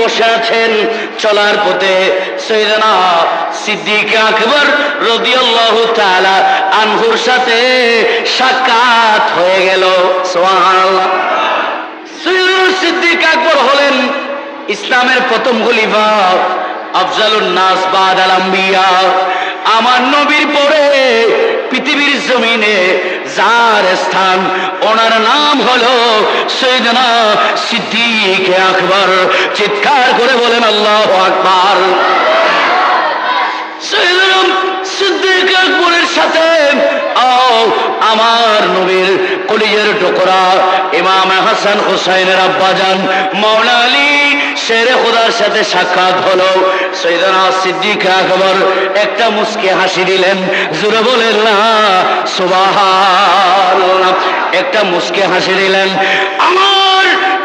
বসে আছেন চলার পথে সিদ্দিক আকবর রদিয়াল্লাহু তাআলা আনহুর সাথে সাক্ষাৎ হয়ে গেল। সিদ্দিক আকবর হলেন ইসলামের প্রথম খলিফা আফজালুন নাস বাদ আল আমার নবীর পরে যার স্থান। ওনার নাম হলো সৈয়দনা সিদ্দিক আকবর। চিৎকার করে বলেন, আল্লাহ আকবার। আমার নবীর কলিজের টুকরা, ইমাম হাসান হুসাইনের আব্বাজান মৌলা আলী শেরে খোদার সাথে সাক্ষাৎ হলো। সৈদানা সিদ্দিক আকবর একটা মুসকে হাসি দিলেন জুড়ে বলেন না সুবাহ একটা মুসকে হাসি দিলেন, আমার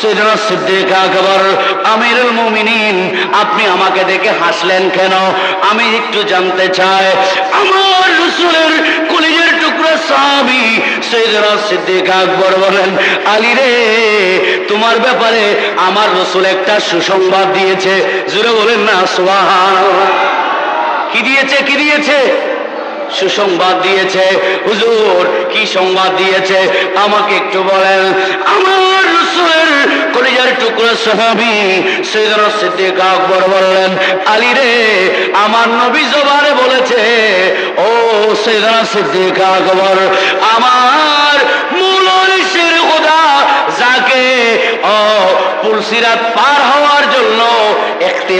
সৈয়দনা সিদ্দিক আকবর, আমিরুল মুমিনিন, আপনি আমাকে দেখে হাসলেন কেন? আমি একটু জানতে চাই, আমার রসুলের কলিজের টুকরো সাহাবি সৈয়দনা সিদ্দিক আকবর বলেন, আলী রে, তোমার ব্যাপারে আমার রসুল একটা সুসংবাদ দিয়েছে। জুড়ে বলেন না, সুবহানাল্লাহ। কি দিয়েছে কি দিয়েছে? সুসংবাদ দিয়েছে। হুজুর, কি সংবাদ দিয়েছে? আমাকে একটু বলেন। আমার রসুলের কলিজার টুকরো সাহাবি সৈয়দনা সিদ্দিক আকবর বললেন, আলী রে, আমার নবী জবারে বলেছে, ও সৈয়দনা সিদ্দিক আকবর, আমার মূল ঋষির খোদা যাকে, ও পুলসিরাত পার হওয়ার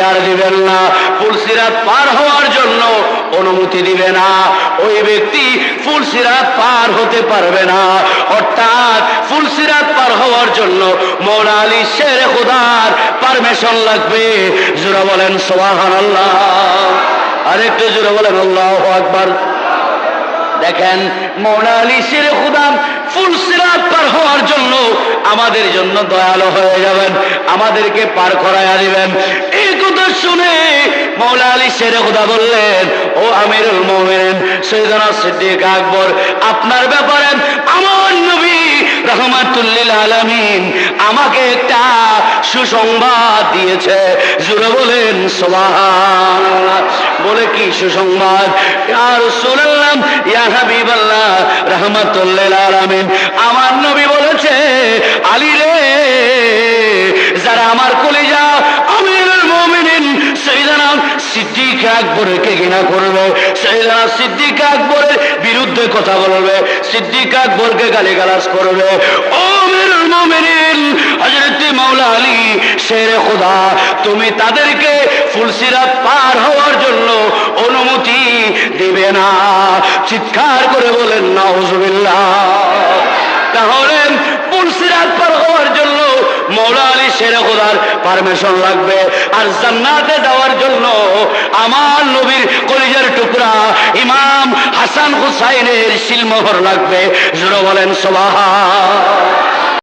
এখতিয়ার দিবেন না। ফুলসিরাত পার হওয়ার জন্য অনুমতি দিবে না। ওই ব্যক্তি ফুলসিরাত পার হতে পারবে না। অর্থাৎ ফুলসিরাত পার হওয়ার জন্য মৌলা শের খোদার পারমিশন লাগবে। জোরা বলেন সোহান আল্লাহ আরেকটু জোরা বলেন, আল্লাহ আকবার। দেখেন আলী খুদাম ফুল সিরাত পার হওয়ার জন্য আমাদের জন্য দয়ালু হয়ে যাবেন, আমাদেরকে পার করাইয়া দিবেন। এই কথা শুনে মৌলা আলী শের খুদা বললেন, ও আমিরুল মোমেন সৈয়দনা সিদ্দিক আকবর, আপনার ব্যাপারে আমার নবী রহমাতুল্লিল আলমিন আমাকে একটা সুসংবাদ দিয়েছে। জুড়ে বলেন সোবাহান বলে কি সুসংবাদ? আর হাবিবাল্লাহ, রহমাতুল্লিল আলামিন। আমার নবী বলেছে, আলী রে, যারা আমার কলিজা, আমিরুল মুমিনিন সিদ্দিক আকবরকে ঘৃণা করবে? সিদ্দিক আকবরের বিরুদ্ধে কথা বলবে, সিদ্দিক আকবরকে গালিগালাজ করবে। ও আমিরুল মুমিনিন, হযরত আলী, শেরে খোদা, তুমি তাদেরকে ফুলসিরাত পার হওয়ার জন্য অনুমতি দিবে না। চিৎকার করে বলেন, নাউজুবিল্লাহ। তাহলে ফুলসিরাত পার হওয়ার জন্য মৌলা আলী খোদার পারমিশন লাগবে। আর জান্নাতে যাওয়ার জন্য আমার নবীর কলিজার টুকরা ইমাম হাসান হুসাইনের শিলমোহর লাগবে। জোরে বলেন সবাহা